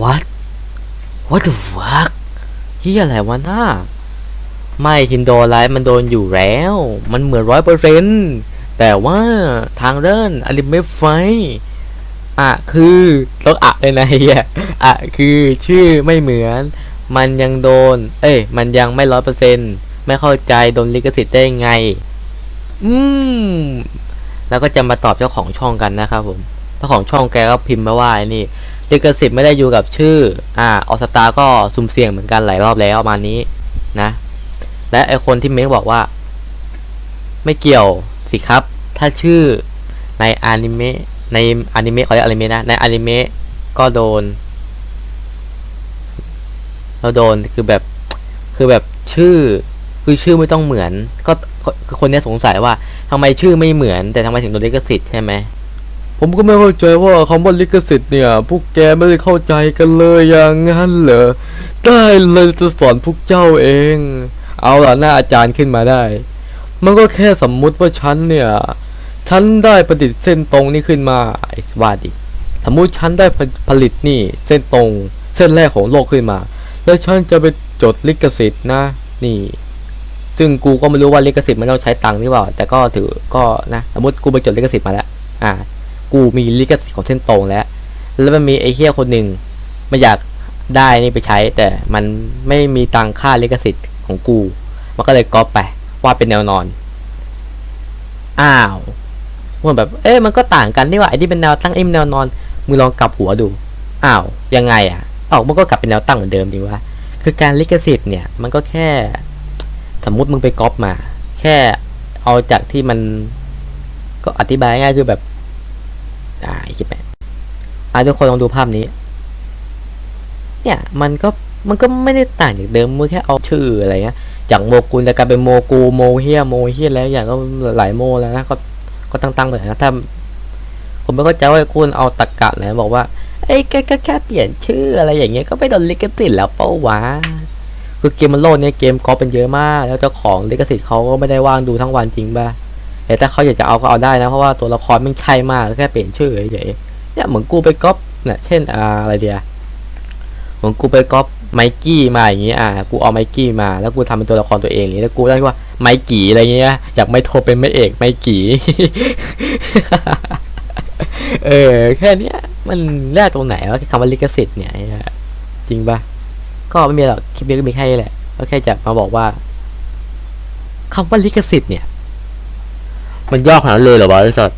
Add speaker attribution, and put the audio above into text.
Speaker 1: what what the fuck เฮียอะไรวะน้าไม่ชินโดไลฟ์มันโดนอยู่แล้ว มันเหมือนร้อยเปอร์เซนต์แต่ว่าทางเดินอลิเมไฟอะคือต้องอะเลยนะเฮียอะคือชื่อไม่เหมือน มันยังโดน เอ้ย มันยังไม่ร้อยเปอร์เซนต์ไม่เข้าใจโดนลิขสิทธิ์ได้ไง อืม แล้วก็จะมาตอบเจ้าของช่องกันนะครับผม เจ้าของช่องแกก็พิมพ์มาว่าไอ้นี่ ลิขสิทธิ์ไม่ได้อยู่กับชื่อ อ่าออสตาก็ซุ่มเสี่ยงเหมือนกันหลายรอบแล้วประมาณนี้นะ และไอคนที่เม้งบอกว่า ไม่เกี่ยวสิครับ ถ้าชื่อในอนิเมะในอนิเมะเขาเรียกอนิเมะนะ ในอนิเมะก็โดน เราโดนคือแบบคือแบบชื่อคือชื่อไม่ต้องเหมือน ก็คือคนนี้สงสัยว่าทำไมชื่อไม่เหมือน แต่ทำไมถึงโดนลิขสิทธิ์ใช่ไหม ผมก็ไม่เข้าใจว่าคำว่าลิขสิทธิ์เนี่ยพวกแกไม่ได้เข้าใจกันเลยอย่างนั้นเหรอได้เลยจะสอนพวกเจ้าเอง เอาล่ะหน้าอาจารย์ขึ้นมาได้ มันก็แค่สมมุติว่าฉันเนี่ยฉันได้ประดิษฐ์เส้นตรงนี้ขึ้นมาไอ้ว่าดิสมมุติฉันได้ผลิตนี่เส้นตรง เส้นแรกของโลกขึ้นมา แล้วฉันจะไปจดลิขสิทธิ์นะนี่ ซึ่งกูก็ไม่รู้ว่าลิขสิทธิ์มันต้องใช้ตังค์หรือเปล่า แต่ก็ถือก็นะสมมติกูไปจดลิขสิทธิ์มาแล้วอ่า กูมีลิขสิทธิ์ของเส้นตรงแล้ว แล้วมันมีไอ้เฮียคนหนึ่งมันอยากได้นี่ไปใช้ แต่มันไม่มีตังค่าลิขสิทธิ์ของกู มันก็เลยก๊อปไปว่าเป็นแนวนอน อ้าวมันแบบ เอ๊ะมันก็ต่างกันนี่ว่าไอ้ที่เป็นแนวตั้งไอ้แนวนอนมึงลองกลับหัวดู อ้าว ยังไงอะออกมันก็กลับเป็นแนวตั้งเหมือนเดิมจริงวะคือการลิขสิทธิ์เนี่ย มันก็แค่ สมมุติมึงไปก๊อปมา แค่เอาจากที่มัน ก็อธิบายง่ายคือแบบ อ่าคิดไหมอ่าทุกคนลองดูภาพนี้ เนี่ยมันก็มันก็ไม่ได้ต่างจากเดิมมึงแค่เอาชื่ออะไรเงี้ยจากโมกุลแต่กลายเป็นโมกูโมเฮียโมเฮียแล้วอย่างก็หลายโมแล้วนะก็ก็ตั้งๆไปนะถ้าผมไม่เข้าใจว่าคุณเอาตะกะไหนบอกว่าเอ้ยแค่แค่เปลี่ยนชื่ออะไรอย่างเงี้ยก็ไม่โดนลิขสิทธิ์แล้วเปล่าวะคือเกมมันโลดเนี่ยเกมกอล์ฟเป็นเยอะมาก แล้วเจ้าของลิขสิทธิ์เขาก็ไม่ได้ว่างดูทั้งวันจริงป่ะ แต่ถ้าเขาอยากจะเอาก็เอาได้นะ เพราะว่าตัวละครไม่ใช่มากแค่เปลี่ยนชื่อเฉยๆเนี่ยเหมือนกูไปก๊อปเนี่ยเช่นอะไรเดียเหมือนกูไปก๊อปไมกี้มาอย่างงี้อะกูเอาไมกี้มา แล้วกูทำเป็นตัวละครตัวเองอย่างงี้แล้วกูได้ว่าไมกี้อะไรเงี้ยจากไม่โทรเป็นไม่เอกไมกี้เออแค่เนี้ยมันแรกตรงไหนวะคำว่าลิขสิทธิ์เนี่ยไอ้เหี้ยจริงปะก็ไม่มีหรอกคลิปนี้ก็มีแค่นี้แหละก็แค่จะมาบอกว่าคำว่าลิขสิทธิ์เนี่ย มันย่อขนาดเลยเหรอวะไอ้สัส